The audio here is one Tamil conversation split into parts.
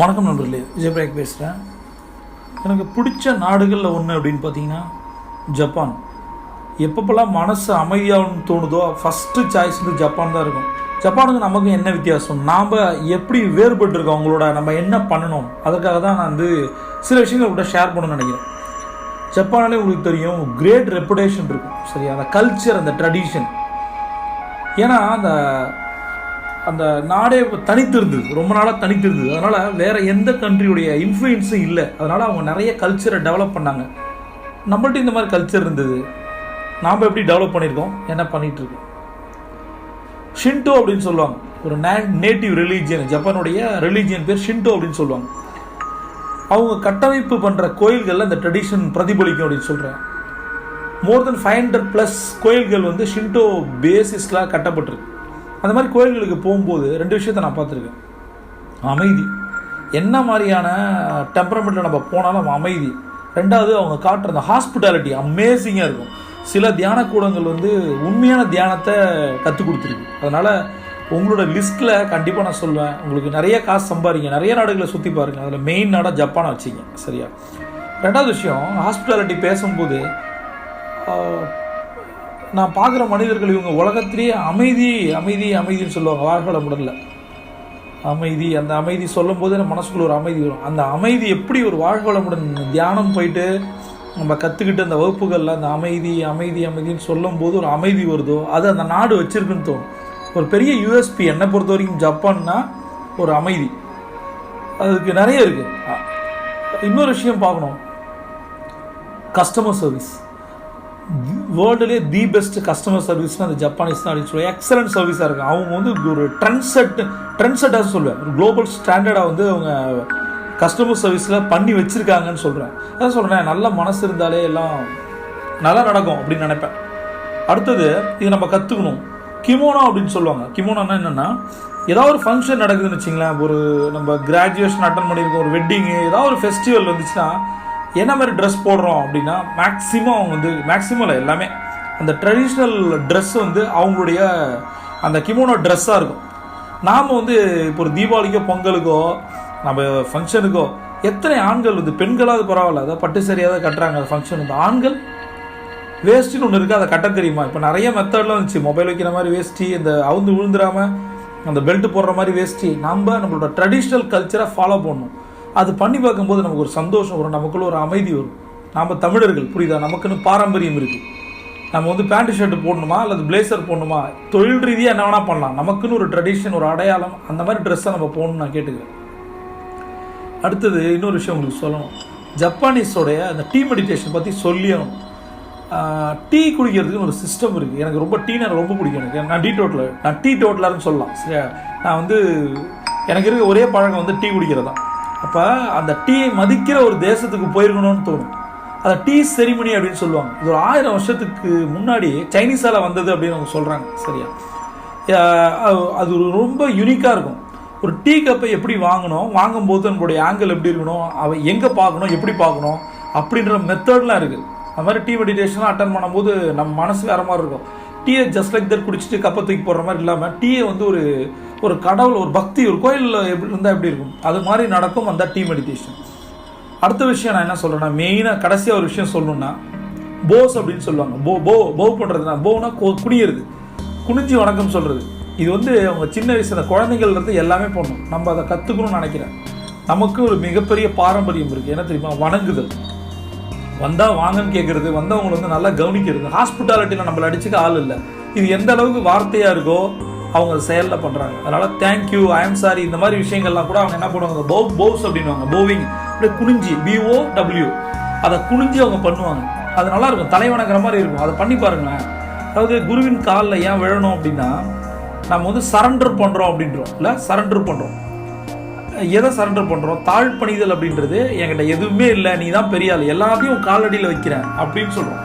வணக்கம் நண்பர்களே விஜயபிரேக் பேசுகிறேன் எனக்கு பிடிச்ச நாடுகளில் ஒன்று அப்படின்னு பார்த்தீங்கன்னா ஜப்பான். எப்பப்பெல்லாம் மனசு அமைதியாகணும்னு தோணுதோ ஃபஸ்ட்டு சாய்ஸ் வந்து ஜப்பான் தான் இருக்கும். ஜப்பானுக்கு நமக்கு என்ன வித்தியாசம்? நாம் எப்படி வேறுபட்டுருக்கோம்? அவங்களோட நம்ம என்ன பண்ணணும்? அதுக்காக தான் நான் வந்து சில விஷயங்கள் கூட ஷேர் பண்ணணும்னு நினைக்கிறேன். ஜப்பானாலே உங்களுக்கு தெரியும் கிரேட் ரெப்புடேஷன் இருக்கும். சரியா? அந்த கல்ச்சர் அந்த ட்ரெடிஷன் ஏன்னா அந்த அந்த நாடே தனித்து இருந்தது ரொம்ப நாளாக தனித்து இருந்தது அதனால் வேறு எந்த கண்ட்ரியுடைய இன்ஃப்ளூயன்ஸும் இல்லை. அதனால் அவங்க நிறைய கல்ச்சரை டெவலப் பண்ணாங்க. நம்மள்ட்ட இந்த மாதிரி கல்ச்சர் இருந்தது. நாம் எப்படி டெவலப் பண்ணியிருக்கோம்? என்ன பண்ணிகிட்ருக்கோம்? ஷின்டோ அப்படின்னு சொல்லுவாங்க. ஒரு நே நேட்டிவ் ரிலீஜியன் ஜப்பானுடைய ரிலீஜியன் பேர் ஷின்டோ அப்படின்னு சொல்லுவாங்க. அவங்க கட்டமைப்பு பண்ணுற கோயில்களில் இந்த ட்ரெடிஷன் பிரதிபலிக்கும் அப்படின்னு சொல்கிறேன் more than five hundred plus கோயில்கள் வந்து ஷின்டோ பேசிஸில் கட்டப்பட்டிருக்கு. அந்த மாதிரி கோயில்களுக்கு போகும்போது ரெண்டு விஷயத்த நான் பார்த்துருக்கேன். அமைதி. என்ன மாதிரியான டெம்பரமெண்ட்டில் நம்ம போனாலும் அமைதி. ரெண்டாவது அவங்க காட்டுற அந்த ஹாஸ்பிட்டாலிட்டி அமேசிங்காக இருக்கும். சில தியான கூடங்கள் வந்து உண்மையான தியானத்தை கற்றுக் கொடுத்துருக்கு. அதனால் உங்களோட லிஸ்ட்டில் கண்டிப்பாக நான் சொல்லுவேன் உங்களுக்கு நிறைய காசு சம்பாதிங்க. நிறைய நாடுகளை சுற்றி பாருங்கள் அதில் மெயின் நாடாக ஜப்பானை வச்சிங்க. சரியா? ரெண்டாவது விஷயம் ஹாஸ்பிட்டாலிட்டி பேசும்போது நான் பார்க்குற மனிதர்கள் இவங்க உலகத்திலேயே அமைதி அமைதி அமைதின்னு சொல்லுவாங்க. வாழ்கள முடியல அமைதி அந்த அமைதி சொல்லும் போது நம்ம மனசுக்குள்ள ஒரு அமைதி வரும். அந்த அமைதி எப்படி ஒரு வாழ்வளமுடன் தியானம் போயிட்டு நம்ம கற்றுக்கிட்டு அந்த வகுப்புகளில் அந்த அமைதி அமைதி அமைதின்னு சொல்லும் போது ஒரு அமைதி வருதோ அது அந்த நாடு வச்சிருக்குன்னு தோணும். ஒரு பெரிய யூஎஸ்பி என்னை பொறுத்த வரைக்கும் ஜப்பான்னா ஒரு அமைதி. அதுக்கு நிறைய இருக்குது இன்னொரு விஷயம் பார்க்கணும். கஸ்டமர் சர்வீஸ் வேர்ல்டுலேயே தி பெஸ்ட் கஸ்டமர் சர்வீஸ்னு அந்த ஜப்பானீஸ் தான் அப்படின்னு சொல்லி எக்ஸலண்ட் சர்வீஸாக இருக்கும். அவங்க வந்து ஒரு ட்ரெண்ட் செட் ட்ரெண்ட் செட்டாக சொல்லுவேன். ஒரு குளோபல் ஸ்டாண்டர்டாக வந்து அவங்க கஸ்டமர் சர்வீஸில் பண்ணி வச்சுருக்காங்கன்னு சொல்கிறேன் அதான் சொல்கிறேன் நல்ல மனசு இருந்தாலே எல்லாம் நல்லா நடக்கும் அப்படின்னு நினைப்பேன். அடுத்தது இது நம்ம கற்றுக்கணும் கிமோனா அப்படின்னு சொல்லுவாங்க. கிமோனானா என்னென்னா ஏதாவது ஒரு ஃபங்க்ஷன் நடக்குதுன்னு வச்சிங்களேன். ஒரு நம்ம கிராஜுவேஷன் அட்டன் பண்ணியிருக்கோம். ஒரு வெட்டிங்கு ஏதாவது ஒரு ஃபெஸ்டிவல் வந்துச்சுன்னா என்ன மாதிரி ட்ரெஸ் போடுறோம் அப்படின்னா மேக்ஸிமம் அவங்க வந்து மேக்ஸிமம் இல்லை எல்லாமே. அந்த ட்ரெடிஷ்னல் ட்ரெஸ் வந்து அவங்களுடைய அந்த கிமோனோ ட்ரெஸ்ஸாக இருக்கும். நாம் வந்து இப்போ ஒரு தீபாவளிக்கோ பொங்கலுக்கோ நம்ம ஃபங்க்ஷனுக்கோ எத்தனை ஆண்கள் வந்து பெண்களாவது பரவாயில்ல அதை பட்டு சரியாக தான் கட்டுறாங்க அந்த ஃபங்க்ஷன் வந்து. ஆண்கள் வேஷ்டின்னு ஒன்று இருக்குது அதை கட்ட தெரியுமா? இப்போ நிறைய மெத்தட்லாம் இருந்துச்சு மொபைல் வைக்கிற மாதிரி வேஷ்டி இந்த அவுந்து விழுந்துடாமல் அந்த பெல்ட் போடுற மாதிரி வேஷ்டி நம்ம நம்மளோட ட்ரெடிஷ்னல் கல்ச்சரை ஃபாலோ பண்ணணும். அது பண்ணி பார்க்கும்போது நமக்கு ஒரு சந்தோஷம் வரும் நமக்குள்ள ஒரு அமைதி வரும். நாம் தமிழர்கள் புரியுதா? நமக்குன்னு பாரம்பரியம் இருக்குது நம்ம வந்து பேண்ட் ஷர்ட் போடணுமா அல்லது பிளேசர் போடணுமா? தொழில் ரீதியாக என்ன வேணால் பண்ணலாம். நமக்குன்னு ஒரு ட்ரெடிஷன் ஒரு அடையாளம் அந்த மாதிரி ட்ரெஸ்ஸை நம்ம போகணும்னு நான் கேட்டுக்கிறேன். அடுத்தது இன்னொரு விஷயம் உங்களுக்கு சொல்லணும். ஜப்பானீஸோடைய அந்த டீ மெடிடேஷன் பற்றி சொல்லியும் டீ குடிக்கிறதுக்குன்னு ஒரு சிஸ்டம் இருக்குது எனக்கு ரொம்ப டீனா எனக்கு ரொம்ப பிடிக்கும் எனக்கு. நான் டீ டோட்டலர் நான் டீ டோட்டலர்னு சொல்லலாம். சரியா? நான் வந்து எனக்கு இருக்க ஒரே பழக்கம் வந்து டீ குடிக்கிறது தான் அப்போ அந்த டீயை மதிக்கிற ஒரு தேசத்துக்கு போயிருக்கணும்னு தோணும். அதை டீ செரிமனி அப்படின்னு சொல்லுவாங்க. இது ஒரு ஆயிரம் வருஷத்துக்கு முன்னாடி சைனீஸால் வந்தது அப்படின்னு அவங்க சொல்கிறாங்க சரியா? அது- ரொம்ப யூனிக்காக இருக்கும். ஒரு டீ கப்பை எப்படி வாங்கணும்? வாங்கும்போது நம்மளுடைய ஆங்கிள் எப்படி இருக்கணும்? அவ எங்கே பார்க்கணும்? எப்படி பார்க்கணும்? அப்படின்ற மெத்தட்லாம் இருக்குது அது மாதிரி டீ மெடிடேஷன்லாம் அட்டன் பண்ணும்போது நம்ம மனசு வேறு மாதிரி இருக்கும். டீயை ஜஸ்ட் லைக் தட் குடிச்சிட்டு கப்பை தூக்கி போடுற மாதிரி இல்லாமல் டீயை வந்து ஒரு ஒரு கடவுள் ஒரு பக்தி ஒரு கோயிலில் எப்படி இருந்தால் எப்படி இருக்கும்? அது மாதிரி நடக்கும் அந்த டீ மெடிடேஷன் அடுத்த விஷயம் நான் என்ன சொல்கிறேன்னா மெயினாக கடைசியாக ஒரு விஷயம் சொல்லணும்னா போஸ் அப்படின்னு சொல்லுவாங்க. போ போ போ பண்ணுறதுனா போனா கோ குனியிறது. குனிஞ்சு வணக்கம் சொல்கிறது இது வந்து அவங்க சின்ன வயசு அந்த இருந்து எல்லாமே பண்ணணும் நம்ம அதை கற்றுக்கணும்னு நினைக்கிறேன். நமக்கு ஒரு மிகப்பெரிய பாரம்பரியம் இருக்குது என்ன தெரியுமா? வணங்குதல். வந்தால் வாங்கன்னு கேட்குறது வந்தவங்களை வந்து நல்லா கவனிக்கிறது. ஹாஸ்பிட்டாலிட்டியில் நம்மளை அடிச்சுக்க ஆள் இல்லை. இது எந்த அளவுக்கு வார்த்தையாக இருக்கோ அவங்க செயலில் பண்ணுறாங்க அதனால் தேங்க்யூ ஐஎம் சாரி இந்த மாதிரி விஷயங்கள்லாம் கூட அவங்க என்ன பண்ணுவாங்க இந்த பௌ அப்படின்வாங்க போவிங் அப்படியே குனிஞ்சி பிஓ டபிள்யூ அதை குனிஞ்சி அவங்க பண்ணுவாங்க. அது நல்லா இருக்கும். தலை வணங்குற மாதிரி இருக்கும். அதை பண்ணி பாருங்களேன். அதாவது குருவின் காலில் ஏன் விழணும் அப்படின்னா நம்ம வந்து சரண்டர் பண்ணுறோம் அப்படின்றோம். இல்லை சரண்டர் பண்ணுறோம் எதை சரண்டர் பண்ணுறோம் தாழ்பணிதல் அப்படின்றது என்கிட்ட எதுவுமே இல்லை. நீ தான் பெரிய ஆள். எல்லாத்தையும் உன் காலடியில் வைக்கிறேன் அப்படின்னு சொல்கிறோம்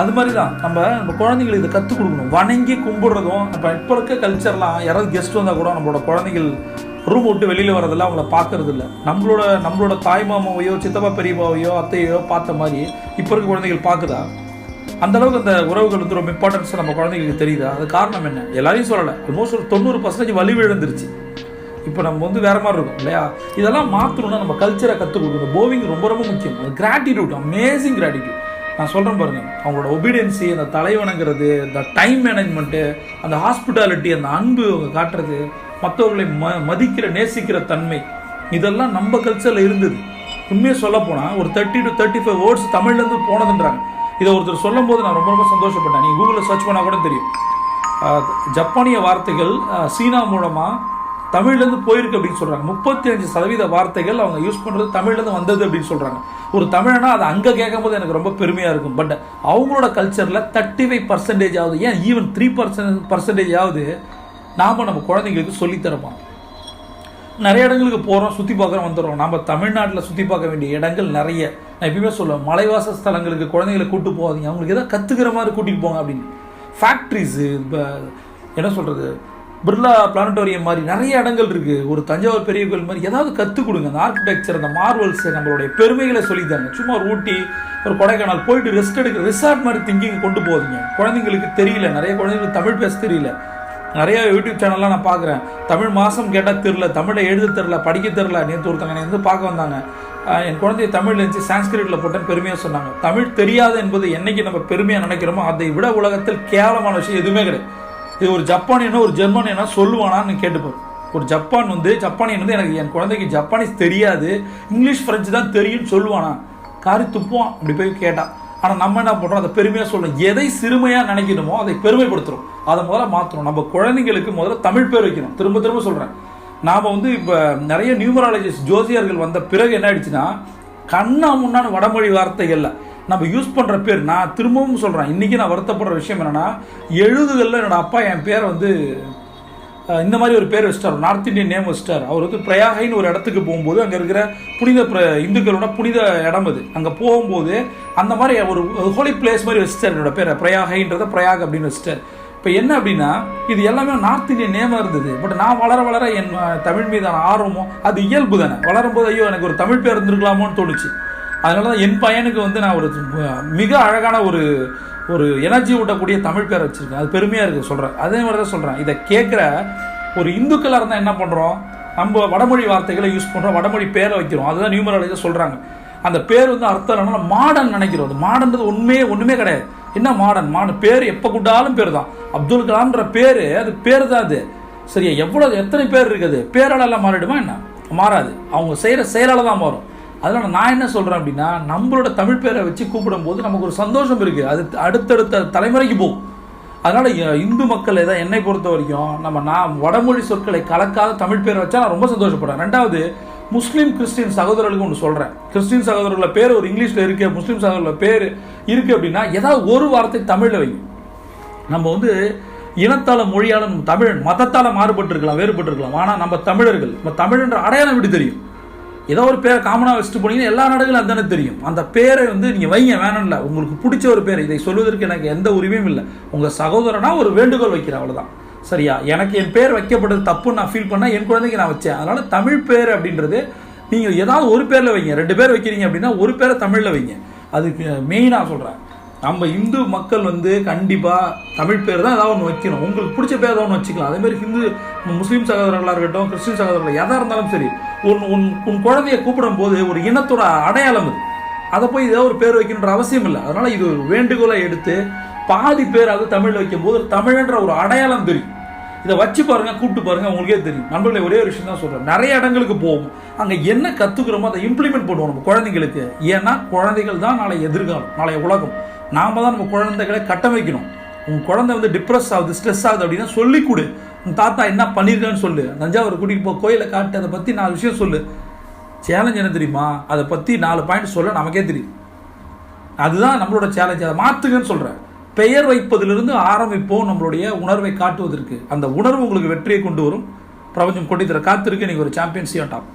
அது மாதிரி தான் நம்ம நம்ம குழந்தைங்களுக்கு இதை கற்றுக் கொடுக்கணும். வணங்கி கும்பிடுறதும் இப்போ இப்போ இருக்க கல்ச்சர்லாம் யாராவது கெஸ்ட் வந்தால் கூட நம்மளோட குழந்தைகள் ரூம் விட்டு வெளியில் வரதெல்லாம் அவங்கள பார்க்கறது இல்லை நம்மளோட நம்மளோட தாய் மாமாவையோ சித்தப்பா பெரியப்பாவையோ அத்தையோ பார்த்த மாதிரி இப்போ இருக்க குழந்தைகள் பார்க்குதா? அந்த அளவுக்கு அந்த உறவுகள் வந்து ரொம்ப இம்பார்ட்டன்ஸ் நம்ம குழந்தைங்களுக்கு தெரியுதா? அது காரணம் என்ன? எல்லாரையும் சொல்லலை. ஆல்மோஸ்ட் ஒரு தொண்ணூறு பர்சன்டேஜ் வலி விழுந்துருச்சு. இப்போ நம்ம வந்து வேற மாதிரி இருக்கும் இல்லையா? இதெல்லாம் மாற்றணும்னா நம்ம கல்ச்சரை கற்றுக் கொடுக்கணும். போவிங் ரொம்ப ரொம்ப முக்கியம். அது கிராட்டிடியூட் அமேசிங் கிராட்டிடியூட் நான் சொல்கிறேன் பாருங்க அவங்களோட ஒபீடியன்சி அந்த தலைவணங்கிறது இந்த டைம் மேனேஜ்மெண்ட்டு அந்த ஹாஸ்பிட்டாலிட்டி அந்த அன்பு அவங்க காட்டுறது மற்றவர்களை ம மதிக்கிற நேசிக்கிற தன்மை இதெல்லாம் நம்ம கல்ச்சரில் இருந்தது. உண்மையை சொல்ல போனால் ஒரு thirty to thirty five words தமிழ்லேருந்து போனதுன்றாங்க. இதை ஒருத்தர் சொல்லும் போது நான் ரொம்ப ரொம்ப சந்தோஷப்பட்டேன். நீங்கள் கூகுளில் சர்ச் பண்ணால் கூட தெரியும். ஜப்பானிய வார்த்தைகள் சீனா மூலமாக தமிழ்லேருந்து போயிருக்கு அப்படின்னு சொல்கிறாங்க முப்பத்தி அஞ்சு சதவீத வார்த்தைகள் அவங்க யூஸ் பண்ணுறது தமிழ்லேருந்து வந்தது அப்படின்னு சொல்கிறாங்க ஒரு தமிழனா அதை அங்கே கேட்கும்போது எனக்கு ரொம்ப பெருமையாக இருக்கும். பட் அவங்களோட கல்ச்சரில் தேர்ட்டி ஃபைவ் பர்சன்டேஜ் ஆகுது ஏன் ஈவன் த்ரீ பர்சன்ட் பர்சன்டேஜ் ஆகுது நாம் நம்ம குழந்தைங்களுக்கு சொல்லித்தரப்போம் நிறைய இடங்களுக்கு போகிறோம் சுற்றி பார்க்குறோம் வந்துடுறோம். நம்ம தமிழ்நாட்டில் சுற்றி பார்க்க வேண்டிய இடங்கள் நிறைய. நான் எப்பயுமே சொல்லுவேன் மலைவாச ஸ்தலங்களுக்கு குழந்தைங்களை கூட்டு போகாதீங்க. அவங்களுக்கு எதாவது கற்றுக்கிற மாதிரி கூட்டிகிட்டு போங்க அப்படின்னு. ஃபேக்ட்ரிஸு இப்போ என்ன சொல்கிறது பிர்லா பிளானட்டோரியம் மாதிரி நிறைய இடங்கள் இருக்குது ஒரு தஞ்சாவூர் பெரிய கோயில் மாதிரி ஏதாவது கற்றுக் கொடுங்க. அந்த ஆர்கிடெக்சர் அந்த மார்வல்ஸ் நம்மளுடைய பெருமைகளை சொல்லித்தாங்க சும்மா ஒரு ஊட்டி ஒரு கொடைக்கானல் போயிட்டு ரெஸ்ட் எடுக்க ரிசார்ட் மாதிரி திங்கிங் கொண்டு போதுங்க குழந்தைங்களுக்கு தெரியல. நிறைய குழந்தைங்களுக்கு தமிழ் பேச தெரியல. நிறைய யூடியூப் சேனல்லாம் நான் பார்க்குறேன். தமிழ் மாதம் கேட்டால் தெரில தமிழை எழுத தெரில படிக்க தெரில நேற்று ஒருத்தங்க நான் வந்து பார்க்க வந்தாங்க. என் குழந்தைய தமிழ் இருந்துச்சு. சான்ஸ்கிரிட்டில் போட்டேன்னு பெருமையாக சொன்னாங்க. தமிழ் தெரியாது என்பது என்னைக்கு நம்ம பெருமையாக நினைக்கிறோமோ அதை விட உலகத்தில் கேவலமான விஷயம் எதுவுமே கிடையாது. இது ஒரு ஜப்பானியனோ ஒரு ஜெர்மனியனா சொல்லுவானான்னு கேட்டுப்பார் ஒரு ஜப்பான் வந்து ஜப்பானியன் வந்து எனக்கு என் குழந்தைக்கு ஜப்பானீஸ் தெரியாது இங்கிலீஷ் ஃப்ரெஞ்சு தான் தெரியும்னு சொல்லுவானா? காரி துப்புவான் அப்படி போய் கேட்டான் ஆனால் நம்ம என்ன பண்ணுறோம் அதை பெருமையாக சொல்லணும் எதை சிறுமையாக நினைக்கணுமோ அதை பெருமைப்படுத்துகிறோம் அதை முதல்ல மாற்றணும் நம்ம குழந்தைங்களுக்கு முதல்ல தமிழ் பேர் வைக்கணும். திரும்ப திரும்ப சொல்கிறேன் நாம் வந்து இப்போ நிறைய நியூமராலஜிஸ்ட் ஜோசியர்கள் வந்த பிறகு என்ன ஆயிடுச்சுன்னா கண்ணா முன்னான வடமொழி இல்லை நம்ம யூஸ் பண்ணுற பேர் நான் திரும்பவும் சொல்கிறேன் இன்றைக்கி நான் வருத்தப்படுற விஷயம் என்னென்னா எழுதுதலில் என்னோடய அப்பா என் பேர் வந்து இந்த மாதிரி ஒரு பேர் வச்சிட்டார். நார்த் இந்தியன் நேம் வச்சிட்டார். அவர் வந்து பிரயாகைன்னு ஒரு இடத்துக்கு போகும்போது அங்கே இருக்கிற புனித பிர- இந்துக்களோட புனித இடம் அது. அங்கே போகும்போது அந்த மாதிரி ஒரு ஹோலி பிளேஸ் மாதிரி வச்சிட்டார் என்னோட பேரை. பிரயாகைன்றத பிரயாக் அப்படின்னு வச்சிட்டார். இப்போ என்ன அப்படின்னா இது எல்லாமே நார்த் இந்தியன் நேமாக இருந்தது. பட் நான் வளர வளர என் தமிழ் மீதான ஆர்வமும் அது இயல்பு தானே. வளரும்போது ஐயோ எனக்கு ஒரு தமிழ் பேர் இருந்திருக்கலாமோன்னு தோணுச்சு. அதனால தான் என் பையனுக்கு வந்து நான் ஒரு மிக அழகான ஒரு ஒரு எனர்ஜி ஊட்டக்கூடிய தமிழ் பேர் வச்சுருக்கேன். அது பெருமையாக இருக்குது சொல்கிறேன் அதே மாதிரி தான் சொல்கிறேன் இதை கேட்குற ஒரு இந்துக்களாக இருந்தால் என்ன பண்ணுறோம் நம்ம வடமொழி வார்த்தைகளை யூஸ் பண்ணுறோம் வடமொழி பேரை வைக்கிறோம். அதுதான் நியூமராலஜி சொல்கிறாங்க அந்த பேர் வந்து அர்த்தம் என்னன்னா மாடர்ன் நினைக்கிறோம். அது மாடன்றது உண்மையே ஒன்றுமே கிடையாது. என்ன மாடர்ன் மாடன் பேர் எப்போ கூட்டாலும் பேர் தான் அப்துல் கலாம்ன்ற பேர் அது பேர் தான் அது. சரியா? எவ்வளோ எத்தனை பேர் இருக்குது? பேரால எல்லாம் மாறிடுமா என்ன? மாறாது. அவங்க செய்கிற செயலால் தான் மாறும். அதனால் நான் என்ன சொல்கிறேன் அப்படின்னா நம்மளோட தமிழ் பேரை வச்சு கூப்பிடும்போது நமக்கு ஒரு சந்தோஷம் இருக்குது அது அடுத்தடுத்த தலைமுறைக்கு போகும். அதனால் இந்து மக்கள் எதாவது என்னை பொறுத்த வரைக்கும் நம்ம நான் வடமொழி சொற்களை கலக்காத தமிழ் பேர் வச்சா நான் ரொம்ப சந்தோஷப்படுறேன் ரெண்டாவது முஸ்லீம் கிறிஸ்டின் சகோதரர்களுக்கு ஒன்று சொல்கிறேன் கிறிஸ்டின் சகோதரர்கள பேர் ஒரு இங்கிலீஷில் இருக்குது முஸ்லீம் சகோதரர்கள பேர் இருக்குது அப்படின்னா ஏதாவது ஒரு வார்த்தை தமிழில் வைங்க. நம்ம வந்து இனத்தால் மொழியால் நம்ம தமிழ் மதத்தால் மாறுபட்டு இருக்கலாம் வேறுபட்டு இருக்கலாம் ஆனால் நம்ம தமிழர்கள் நம்ம தமிழ்ன்ற அடையாளம் எப்படி தெரியும்? ஏதோ ஒரு பேரை காமனாக வச்சுட்டு போனீங்கன்னா எல்லா நாடுகளும் அதுதானே தெரியும். அந்த பேரை வந்து நீங்கள் வைங்க வேணும்ல. உங்களுக்கு பிடிச்ச ஒரு பேர். இதை சொல்வதற்கு எனக்கு எந்த உரிமையும் இல்லை. உங்கள் சகோதரனா ஒரு வேண்டுகோள் வைக்கிறேன் அவ்வளோதான் சரியா? எனக்கு என் பேர் வைக்கப்பட்டது தப்புன்னு நான் ஃபீல் பண்ணால் என் குழந்தைக்கு நான் வச்சேன். அதனால் தமிழ் பேர் அப்படின்றது நீங்கள் ஏதாவது ஒரு பேரில் வைங்க. ரெண்டு பேர் வைக்கிறீங்க அப்படின்னா ஒரு பேரை தமிழில் வைங்க. அதுக்கு மெயினாக சொல்கிறேன் நம்ம இந்து மக்கள் வந்து கண்டிப்பாக தமிழ் பேர் தான் ஏதாவது ஒன்று வைக்கணும். உங்களுக்கு பிடிச்ச பேர் ஏதாவது ஒன்று வச்சுக்கலாம். அதேமாதிரி ஹிந்து முஸ்லீம் சகோதரர்களாக இருக்கட்டும் கிறிஸ்டின் சகோதரர்கள் எதாக இருந்தாலும் சரி உன் உன் உன் குழந்தைய கூப்பிடும் போது ஒரு இனத்தோட அடையாளம் இது அதை போய் ஏதோ ஒரு பேர் வைக்கணுன்ற அவசியம் இல்லை. அதனால் இது ஒரு வேண்டுகோளை எடுத்து பாதி பேர் அது தமிழ் வைக்கும்போது தமிழ்ன்ற ஒரு அடையாளம் தெரியும். இதை வச்சு பாருங்க கூப்பிட்டு பாருங்க உங்களுக்கே தெரியும். நண்பர்களே ஒரே ஒரு விஷயம் தான் சொல்றேன். நிறைய இடங்களுக்கு போவோம். அங்கே என்ன கத்துக்கிறோமோ அதை இம்ப்ளிமெண்ட் பண்ணுவோம் நம்ம குழந்தைங்களுக்கு. ஏன்னா குழந்தைகள் தான் நாளை எதிர்காலம் நாளைய உலகம். நாம தான் நம்ம குழந்தைகளை கட்டமைக்கணும். உன் குழந்தை வந்து டிப்ரெஸ் ஆகுது ஸ்ட்ரெஸ் ஆகுது அப்படின்னா சொல்லி கொடு உன் தாத்தா என்ன பண்ணியிருக்கான்னு சொல்லு. தஞ்சாவூர் கூட்டிகிட்டு போ கோயிலை காட்டு அதை பற்றி நாலு விஷயம் சொல்லு. சேலஞ்ச் என்ன தெரியுமா? அதை பற்றி நாலு பாயிண்ட் சொல்ல நமக்கே தெரியும். அதுதான் நம்மளோட சேலஞ்ச் அதை மாற்றுங்கன்னு சொல்கிறேன் பெயர் வைப்பதிலிருந்து ஆரம்பிப்போம் நம்மளுடைய உணர்வை காட்டுவதற்கு. அந்த உணர்வு உங்களுக்கு வெற்றியை கொண்டு வரும். பிரபஞ்சம் கொண்டு தர காத்திருக்கு. நீங்கள் ஒரு சாம்பியன்ஸியாக டாப்